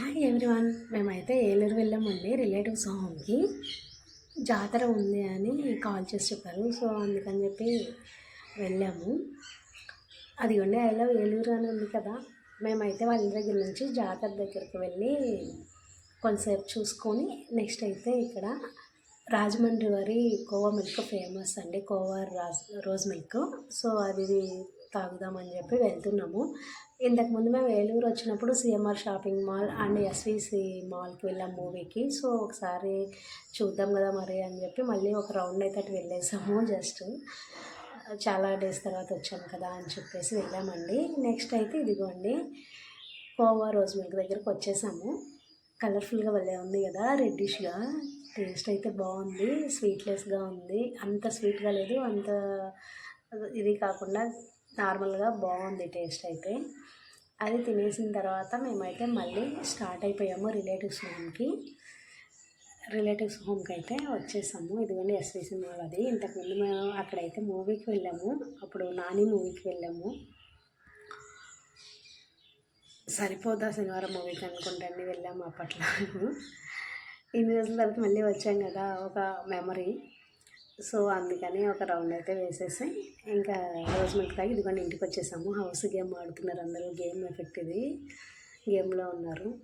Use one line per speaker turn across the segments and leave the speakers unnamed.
Hi everyone మేమైతే ఏలూరు వెళ్ళామండి relatives హోమ్కి జాతర ఉంది అని కాల్ చేసి చెప్పారు. సో అందుకని చెప్పి వెళ్ళాము. అది ఉండే ఐ ఏలూరు అని ఉంది కదా. మేమైతే వాళ్ళ దగ్గర నుంచి జాతర దగ్గరికి వెళ్ళి కొంతసేపు చూసుకొని నెక్స్ట్ అయితే ఇక్కడ రాజమండ్రి వారి కోవా మిల్క్ ఫేమస్ అండి. Khoa Raj rose milk so అది తాగుదామని చెప్పి వెళ్తున్నాము. ఇంతకుముందు మేము ఏలూరు వచ్చినప్పుడు CMR shopping mall and SVC మాల్కి వెళ్ళాం మూవీకి. సో ఒకసారి చూద్దాం కదా మరి అని చెప్పి మళ్ళీ ఒక రౌండ్ అయితే అటు వెళ్ళేసాము జస్ట్. చాలా డేస్ తర్వాత వచ్చాము కదా అని చెప్పేసి వెళ్ళామండి. నెక్స్ట్ అయితే ఇదిగోండి కోవా రోజ్ మిల్క్ దగ్గరకు వచ్చేసాము. కలర్ఫుల్గా వెళ్ళే ఉంది కదా రెడ్డిష్గా. టేస్ట్ అయితే బాగుంది స్వీట్లెస్గా ఉంది. అంత స్వీట్గా లేదు అంత ఇది కాకుండా నార్మల్గా బాగుంది టేస్ట్ అయితే. అది తినేసిన తర్వాత మేమైతే మళ్ళీ స్టార్ట్ అయిపోయాము రిలేటివ్స్ హోమ్కి రిలేటివ్స్ హోమ్కి అయితే వచ్చేసాము. ఇదిగోండి ఎస్వి మాల్ అది. ఇంతకుముందు మేము అక్కడైతే మూవీకి వెళ్ళాము. అప్పుడు నాని మూవీకి వెళ్ళాము. సరిపోదా శనివారం మూవీకి అనుకుంటాన్ని వెళ్ళాము అప్పట్లో. ఇన్ని రోజుల తర్వాత మళ్ళీ వచ్చాం కదా. ఒక మెమరీ. సో అందుకని ఒక రౌండ్ అయితే వేసేసి ఇంకా రోజు మిల్క్ ఇదిగోండి ఇంటికి వచ్చేసాము. హౌస్ గేమ్ ఆడుతున్నారు అందరూ. గేమ్ ఎఫెక్ట్ ఇది. గేమ్లో ఉన్నారు.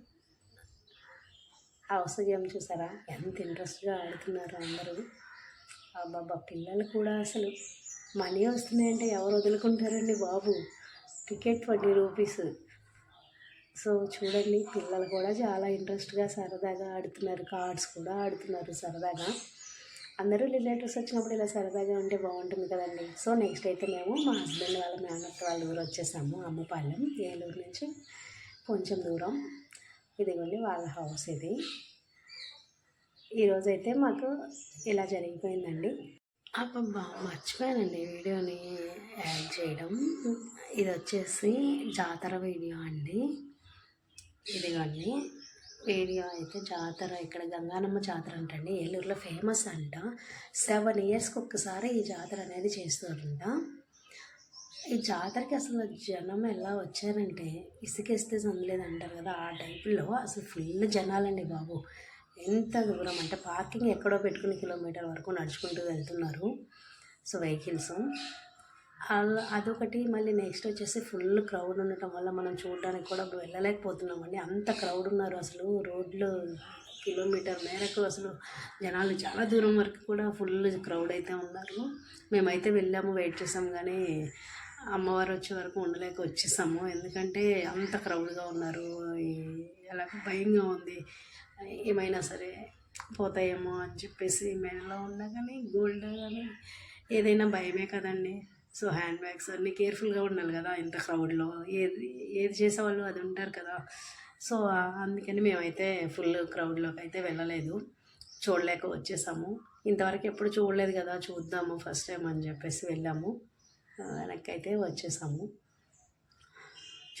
హౌస్ గేమ్ చూసారా? ఎంత ఇంట్రెస్ట్గా ఆడుతున్నారు అందరూ. అబ్బాబ్బా పిల్లలు కూడా అసలు మనీ వస్తున్నాయంటే ఎవరు వదులుకుంటారండి బాబు. Ticket twenty rupees. సో చూడండి పిల్లలు కూడా చాలా ఇంట్రెస్ట్గా సరదాగా ఆడుతున్నారు. కార్డ్స్ కూడా ఆడుతున్నారు సరదాగా. అందరూ రిలేటివ్స్ వచ్చినప్పుడు ఇలా సరదాగా ఉంటే బాగుంటుంది కదండి. సో నెక్స్ట్ అయితే మేము మా హస్బెండ్ వాళ్ళ మేనత్త వాళ్ళ ఊరు వచ్చేసాము అమ్మపాలెం ఏలూరు నుంచి కొంచెం దూరం. ఇదిగోండి వాళ్ళ హౌస్ ఇది. ఈరోజైతే మాకు ఇలా జరిగిపోయిందండి. అబ్బా మర్చిపోయానండి వీడియోని యాడ్ చేయడం. ఇది వచ్చేసి జాతర వీడియో అండి. ఇదిగోండి. ఏరియా అయితే జాతర ఇక్కడ గంగానమ్మ జాతర అంటండి. ఏలూరులో ఫేమస్ అంట. సెవెన్ ఇయర్స్కి ఒక్కసారి ఈ జాతర అనేది చేస్తారంట ఈ జాతరకి అసలు జనం ఎలా వచ్చారంటే ఇసుకేస్తే సందలేదు అంటారు కదా ఆ టైపులో అసలు ఫుల్ జనాలండి బాబు. ఎంత దూరం అంటే పార్కింగ్ ఎక్కడో పెట్టుకుని కిలోమీటర్ వరకు నడుచుకుంటూ వెళ్తున్నారు. సో వెహికల్స్ అదొకటి మళ్ళీ నెక్స్ట్ వచ్చేసి ఫుల్ క్రౌడ్ ఉండటం వల్ల మనం చూడడానికి కూడా వెళ్ళలేకపోతున్నామండి. అంత క్రౌడ్ ఉన్నారు అసలు. రోడ్లు కిలోమీటర్ మేరకు అసలు జనాలు చాలా దూరం వరకు కూడా ఫుల్ క్రౌడ్ అయితే ఉన్నారు. మేమైతే వెళ్ళాము వెయిట్ చేసాము కానీ అమ్మవారు వచ్చే వరకు ఉండలేక వచ్చేసాము. ఎందుకంటే అంత క్రౌడ్గా ఉన్నారు. ఎలా భయంగా ఉంది. ఏమైనా సరే పోతాయేమో అని చెప్పేసి మెడలో ఉన్నా కానీ గోల్డ్ కానీ ఏదైనా భయమే కదండి. సో హ్యాండ్ బ్యాగ్స్ అన్నీ కేర్ఫుల్గా ఉండాలి కదా ఇంత క్రౌడ్లో. ఏది ఏది చేసేవాళ్ళు అది ఉంటారు కదా. సో అందుకని మేమైతే ఫుల్ క్రౌడ్లోకి అయితే వెళ్ళలేదు. చూడలేక వచ్చేసాము. ఇంతవరకు ఎప్పుడు చూడలేదు కదా చూద్దాము ఫస్ట్ టైం అని చెప్పేసి వెళ్ళాము. వెనక్కైతే అయితే వచ్చేసాము.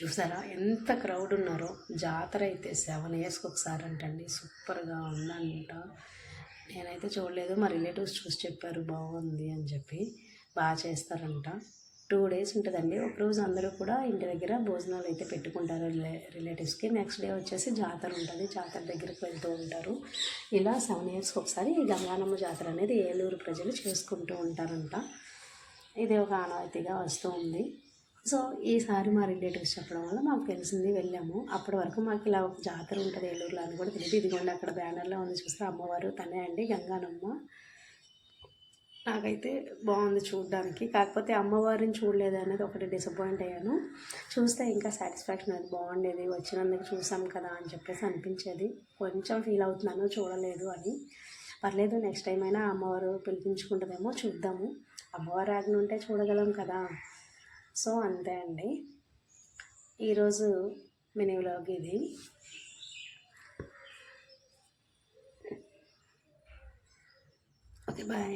చూసారా ఎంత క్రౌడ్ ఉన్నారో. జాతర అయితే సెవెన్ ఇయర్స్కి ఒకసారి అంటండి. సూపర్గా ఉందంట. నేనైతే చూడలేదు. మా రిలేటివ్స్ చూసి చెప్పారు బాగుంది అని చెప్పి. బాగా చేస్తారంట. టూ డేస్ ఉంటుందండి. ఒకరోజు అందరూ కూడా ఇంటి దగ్గర భోజనాలు అయితే పెట్టుకుంటారు. రిలే రిలేటివ్స్కి నెక్స్ట్ డే వచ్చేసి జాతర ఉంటుంది. జాతర దగ్గరికి వెళ్తూ ఉంటారు. ఇలా సెవెన్ ఇయర్స్కి ఒకసారి ఈ గంగానమ్మ జాతర అనేది ఏలూరు ప్రజలు చేసుకుంటూ ఉంటారంట. ఇది ఒక ఆనవాయితీగా వస్తూ ఉంది. సో ఈసారి మా రిలేటివ్స్ చెప్పడం వల్ల మాకు తెలిసింది వెళ్ళాము. అప్పటి వరకు మాకు ఇలా ఒక జాతర ఉంటుంది ఏలూరులో అని కూడా తెలియదు. ఇదిగోండి అక్కడ బ్యానర్లో ఉంది చూస్తే అమ్మవారు తనే అండి గంగానమ్మ. నాకైతే బాగుంది చూడడానికి. కాకపోతే అమ్మవారిని చూడలేదు అనేది ఒకటి డిసప్పాయింట్ అయ్యాను. చూస్తే ఇంకా సాటిస్ఫాక్షన్ అది బాగుండేది. వచ్చినందుకు చూసాం కదా అని చెప్పేసి అనిపించేది. కొంచెం ఫీల్ అవుతున్నాను చూడలేదు అని. పర్లేదు నెక్స్ట్ టైం అయినా అమ్మవారు పిలిపించుకుంటుందేమో చూద్దాము. అమ్మవారి ఆజ్ఞ ఉంటే చూడగలం కదా. సో అంతే అండి. ఈరోజు మినీ వ్లాగ్ ఇది. Okay bye.